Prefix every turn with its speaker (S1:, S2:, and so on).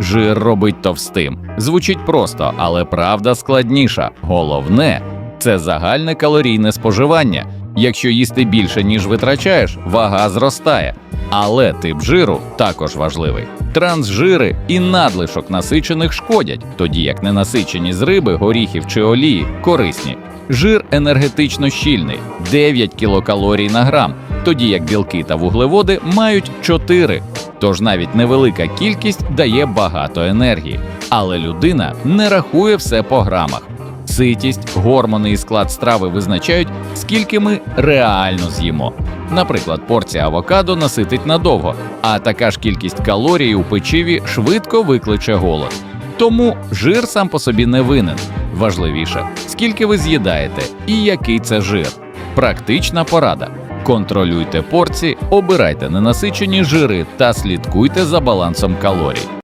S1: Жир робить товстим. Звучить просто, але правда складніша. Головне це загальне калорійне споживання. Якщо їсти більше, ніж витрачаєш, вага зростає. Але тип жиру також важливий. Трансжири і надлишок насичених шкодять, тоді як ненасичені з риби, горіхів чи олії корисні. Жир енергетично щільний 9 кілокалорій на грам, тоді як білки та вуглеводи мають 4. Тож навіть невелика кількість дає багато енергії. Але людина не рахує все по грамах. Ситість, гормони і склад страви визначають, скільки ми реально з'їмо. Наприклад, порція авокадо наситить надовго, а така ж кількість калорій у печиві швидко викличе голод. Тому жир сам по собі не винен. Важливіше, скільки ви з'їдаєте і який це жир. Практична порада. Контролюйте порції, обирайте ненасичені жири та слідкуйте за балансом калорій.